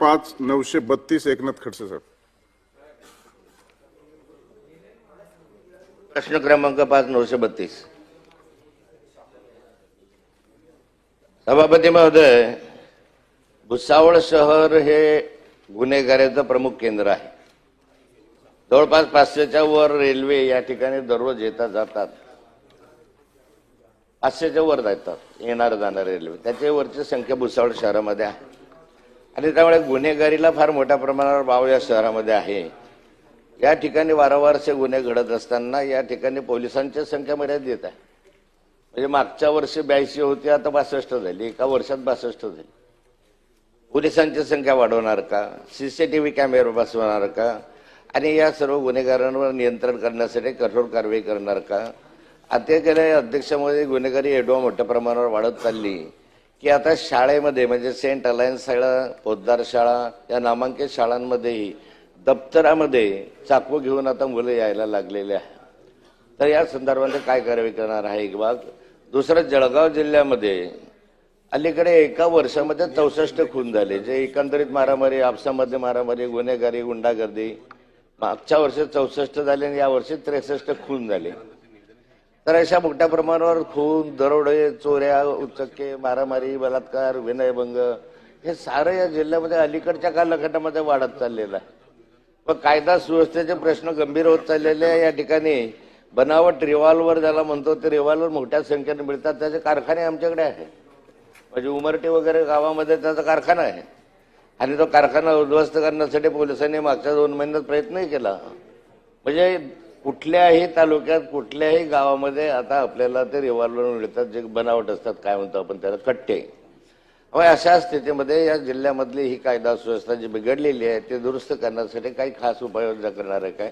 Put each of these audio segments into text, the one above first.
पाच नऊशे बत्तीस एकनाथ खडसे साहेब. प्रश्न क्रमांक पाच नऊशे बत्तीस. सभापती महोदय भुसावळ शहर हे गुन्हेगारीचं प्रमुख केंद्र आहे. जवळपास पाचशेच्या वर रेल्वे या ठिकाणी दररोज येतात जातात. पाचशेच्या वर जातात येणार जाणार रेल्वे. त्याच्यावरची संख्या भुसावळ शहरामध्ये आहे. आणि त्यामुळे गुन्हेगारीला फार मोठ्या प्रमाणावर वाव या शहरामध्ये आहे. या ठिकाणी वारंवार असे गुन्हे घडत असताना या ठिकाणी पोलिसांची संख्या मर्यादित आहे. म्हणजे मागच्या वर्षी ब्याऐंशी होती आता बासष्ट झाली. एका वर्षात बासष्ट झाली. पोलिसांची संख्या वाढवणार का? सीसीटीव्ही कॅमेरे बसवणार का? आणि या सर्व गुन्हेगारांवर नियंत्रण करण्यासाठी कठोर कारवाई करणार का? आता गेल्या अध्यक्षामध्ये गुन्हेगारी एडवा मोठ्या प्रमाणावर वाढत चालली. की आता शाळेमध्ये म्हणजे सेंट अलायन्स शाळा पोद्दार शाळा या नामांकित शाळांमध्येही दप्तरामध्ये चाकू घेऊन आता मुलं यायला लागलेले आहे तर या संदर्भात काय कारवाई करणार आहे एक बाग दुसरं जळगाव जिल्ह्यामध्ये अलीकडे एका वर्षामध्ये चौसष्ट खून झाले जे एकंदरीत मारामारी आपसामध्ये मारामारी गुन्हेगारी गुंडागर्दी मागच्या वर्षी चौसष्ट झाले आणि या वर्षी त्रेसष्ट खून झाले. तर अशा मोठ्या प्रमाणावर खून दरोडे चोऱ्या उचक्के मारामारी बलात्कार विनयभंग हे सारं या जिल्ह्यामध्ये अलीकडच्या कालखंडामध्ये वाढत चाललेलं आहे. पण कायदा सुव्यवस्थेचे प्रश्न गंभीर होत चाललेले आहे. या ठिकाणी बनावट रिव्हॉल्वर ज्याला म्हणतो ते रिव्हॉल्वर मोठ्या संख्येने मिळतात. त्याचे कारखाने आमच्याकडे आहे म्हणजे उमरटी वगैरे गावामध्ये त्याचा कारखाना आहे. आणि तो कारखाना उद्ध्वस्त करण्यासाठी पोलिसांनी मागच्या दोन महिन्यात प्रयत्नही केला. म्हणजे कुठल्याही तालुक्यात कुठल्याही गावामध्ये आता आपल्याला ते रिव्हॉल्वर मिळतात जे बनावट असतात काय म्हणतो आपण त्याला कट्टे. मग अशा स्थितीमध्ये या जिल्ह्यामधली ही कायदा सुव्यवस्था जी बिघडलेली आहे ते दुरुस्त करण्यासाठी काही खास उपाययोजना करणार आहे काय?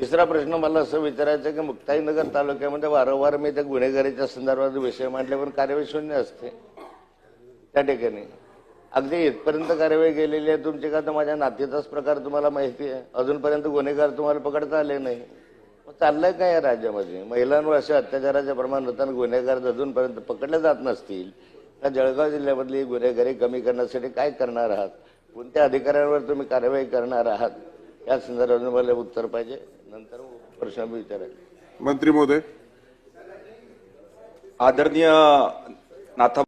तिसरा प्रश्न मला असं विचारायचं आहे की मुक्ताईनगर तालुक्यामध्ये वारंवार मी त्या गुन्हेगारीच्या संदर्भात विषय मांडले पण कार्यवाही शून्य असते. त्या ठिकाणी. अगदी इथपर्यंत कार्यवाही गेलेली आहे तुमची का तर माझ्या नातीचाच प्रकार तुम्हाला माहिती आहे. अजूनपर्यंत गुन्हेगार तुम्हाला पकडता आले नाही. मग चाललंय काय या राज्यामध्ये? महिलांवर अशा अत्याचाराचे प्रमाण होताना गुन्हेगार अजूनपर्यंत पकडले जात नसतील. तर जळगाव जिल्ह्यामधली गुन्हेगारी कमी करण्यासाठी काय करणार आहात? कोणत्या अधिकाऱ्यांवर तुम्ही कारवाई करणार आहात? या संदर्भात मला उत्तर पाहिजे. नंतर प्रश्न मी विचारेल मंत्री महोदय. आदरणीय नाथा